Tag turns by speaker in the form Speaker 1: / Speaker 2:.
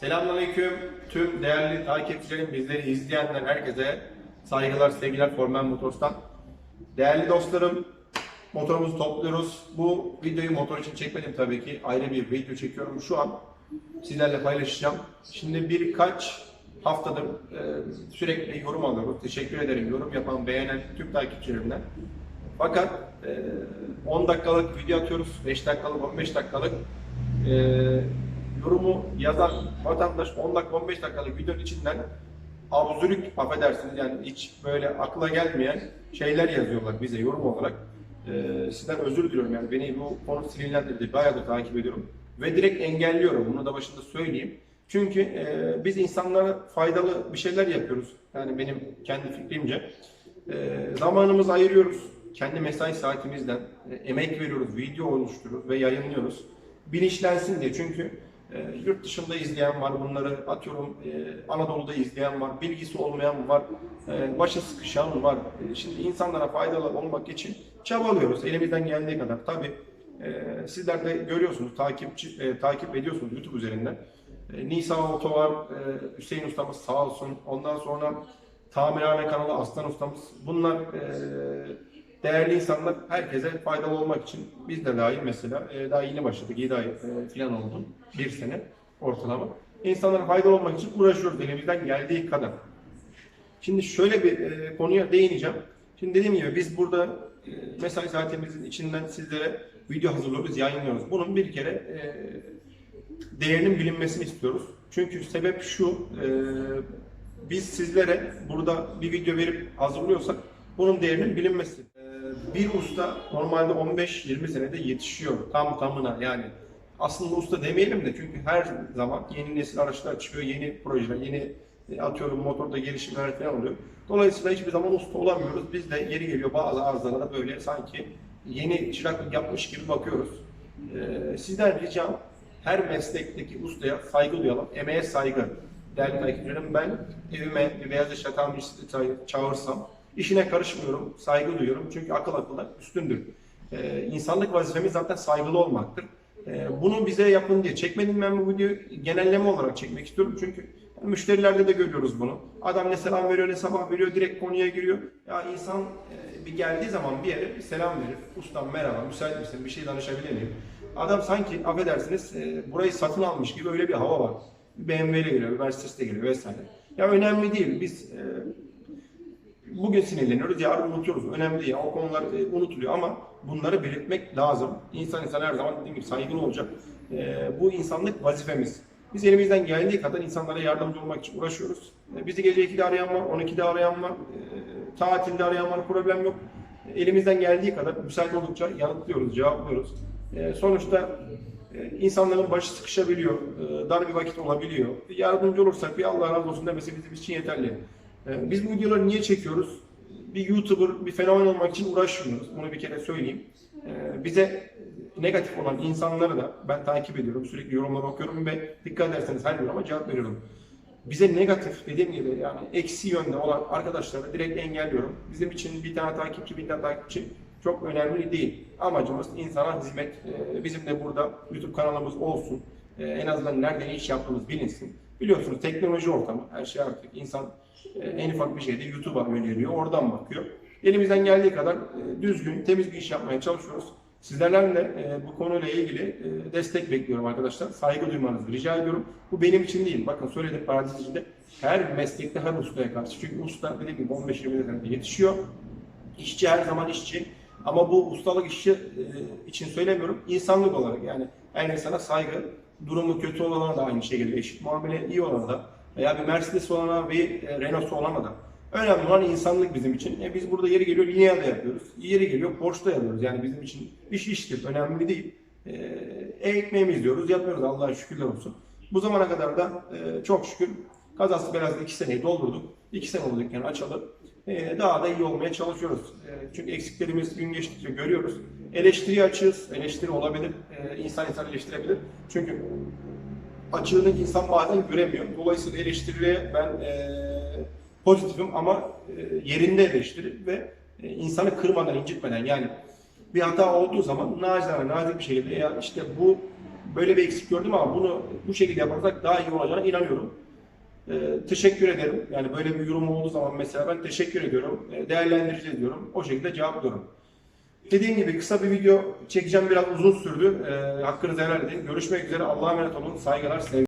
Speaker 1: Selamünaleyküm tüm değerli takipçilerim, bizleri izleyenler herkese saygılar, sevgiler Formen Motors'tan. Değerli dostlarım, motorumuzu topluyoruz. Bu videoyu motor için çekmedim tabii ki. Ayrı bir video çekiyorum şu an. Sizlerle paylaşacağım. Şimdi birkaç haftadır e, sürekli yorum alıyoruz. Teşekkür ederim yorum yapan, beğenen tüm takipçilerimden. Fakat e, 10 dakikalık video atıyoruz. 5 dakikalık, 15 dakikalık e, yorumu yazan vatandaş 10 dakika 15 dakikalık videonun içinden absürük affedersiniz yani hiç böyle akla gelmeyen şeyler yazıyorlar bize yorum olarak. Ee, sizden özür diliyorum yani beni bu konu sinirlendirdi. Bayağıdır takip ediyorum. Ve direkt engelliyorum. Bunu da başında söyleyeyim. Çünkü e, biz insanlara faydalı bir şeyler yapıyoruz. Yani benim kendi fikrimce. E, zamanımızı ayırıyoruz. Kendi mesai saatimizden e, emek veriyoruz, video oluşturuyoruz ve yayınlıyoruz. Bilinçlensin diye. Çünkü e, yurt dışında izleyen var bunları atıyorum e, Anadolu'da izleyen var, bilgisi olmayan var, e, başa sıkışan var. E, şimdi insanlara faydalı olmak için çabalıyoruz elimizden geldiği kadar. Tabi sizler de görüyorsunuz, takipçi e, takip ediyorsunuz YouTube üzerinden. E, Nisa Oto var, e, Hüseyin ustamız sağ olsun. Ondan sonra Tamirhane kanalı Aslan ustamız. Bunlar e, değerli insanlar herkese faydalı olmak için biz de dahil mesela e, daha yeni başladık 7 ay e, falan oldu bir sene ortalama. İnsanlara faydalı olmak için uğraşıyoruz elimizden geldiği kadar. Şimdi şöyle bir e, konuya değineceğim. Şimdi dediğim gibi biz burada e, mesai saatimizin içinden sizlere video hazırlıyoruz, yayınlıyoruz. Bunun bir kere e, değerinin bilinmesini istiyoruz. Çünkü sebep şu, e, biz sizlere burada bir video verip hazırlıyorsak bunun değerinin bilinmesi. Bir usta normalde 15-20 senede yetişiyor tam tamına yani. Aslında usta demeyelim de çünkü her zaman yeni nesil araçlar çıkıyor, yeni projeler, yeni e, atıyorum motorda gelişimler falan oluyor. Dolayısıyla hiçbir zaman usta olamıyoruz. Biz de yeri geliyor bazı arızalara böyle sanki yeni çıraklık yapmış gibi bakıyoruz. E, sizden ricam her meslekteki ustaya saygı duyalım, emeğe saygı. Değerli takipçilerim ben evime bir beyaz eşya tamircisi çağırsam işine karışmıyorum, saygı duyuyorum çünkü akıl akılda üstündür. Ee, insanlık vazifemiz zaten saygılı olmaktır. Ee, bunu bize yapın diye çekmedim ben bu videoyu genelleme olarak çekmek istiyorum çünkü müşterilerde de görüyoruz bunu. Adam ne selam veriyor ne sabah veriyor direkt konuya giriyor. Ya insan e, bir geldiği zaman bir yere bir selam verir. Ustam merhaba müsait misin bir şey danışabilir miyim? Adam sanki affedersiniz e, burayı satın almış gibi öyle bir hava var. BMW ile geliyor, Mercedes ile geliyor vesaire. Ya önemli değil. Biz e, bugün sinirleniyoruz, yarın unutuyoruz. Önemli değil. O konular e, unutuluyor ama bunları belirtmek lazım. İnsan insan her zaman dediğim gibi saygılı olacak. E, bu insanlık vazifemiz. Biz elimizden geldiği kadar insanlara yardımcı olmak için uğraşıyoruz. E, bizi gece 2'de arayan var, 12'de arayan var, e, tatilde arayan var, problem yok. Elimizden geldiği kadar müsait oldukça yanıtlıyoruz, cevaplıyoruz. Sonuçta insanların başı sıkışabiliyor, dar bir vakit olabiliyor. Yardımcı olursak bir Allah razı olsun demesi bizim için yeterli. E, Biz bu videoları niye çekiyoruz? Bir YouTuber, bir fenomen olmak için uğraşmıyoruz. Bunu bir kere söyleyeyim. E, Bize negatif olan insanları da ben takip ediyorum. Sürekli yorumları okuyorum ve dikkat ederseniz her yoruma cevap veriyorum. Bize negatif dediğim gibi yani eksi yönde olan arkadaşları direkt engelliyorum. Bizim için bir tane takipçi, bir tane takipçi çok önemli değil. Amacımız insana hizmet. Ee, Bizim de burada YouTube kanalımız olsun. Ee, En azından nerede ne iş yaptığımız bilinsin. Biliyorsunuz teknoloji ortamı. Her şey artık insan e, en ufak bir şeyde YouTube'a öneriyor. Oradan bakıyor. Elimizden geldiği kadar e, düzgün, temiz bir iş yapmaya çalışıyoruz. Sizlerden de e, bu konuyla ilgili destek bekliyorum arkadaşlar. Saygı duymanızı rica ediyorum. Bu benim için değil. Bakın söyledim parantez içinde. Her meslekte her ustaya karşı. Çünkü usta dediğim gibi 15-20 senede yetişiyor. İşçi her zaman işçi. Ama bu ustalık işi için söylemiyorum. İnsanlık olarak yani her insana saygı, durumu kötü olana da aynı geliyor. Eşit muamele iyi olana da veya bir Mercedes olana bir e, Renault'su olana da. Önemli olan insanlık bizim için. E, biz burada yeri geliyor Linea'da yapıyoruz. Yeri geliyor Porsche'da yapıyoruz. Yani bizim için iş iştir. Önemli değil. E, ekmeğimizi diyoruz. Yapıyoruz. Allah'a şükürler olsun. Bu zamana kadar da e, çok şükür kazası belası iki seneyi doldurduk. İki sene oldu yani açalım. E, daha da iyi olmaya çalışıyoruz. E, çünkü eksiklerimiz gün geçtikçe görüyoruz. Eleştiri açığız. Eleştiri olabilir. E, insan insan eleştirebilir. Çünkü açığını insan bazen göremiyor. Dolayısıyla eleştiriye ben e, pozitifim ama e, yerinde eleştiri ve e, insanı kırmadan, incitmeden yani bir hata olduğu zaman nacizane, nazik bir şekilde ya işte bu böyle bir eksik gördüm ama bunu bu şekilde yaparsak daha iyi olacağına inanıyorum. Ee, teşekkür ederim. Yani böyle bir yorum olduğu zaman mesela ben teşekkür ediyorum. Ee, değerlendireceğiz diyorum. O şekilde cevaplıyorum. Dediğim gibi kısa bir video çekeceğim biraz uzun sürdü. Ee, hakkınızı helal edin. Görüşmek üzere. Allah'a emanet olun. Saygılar, sevgiler.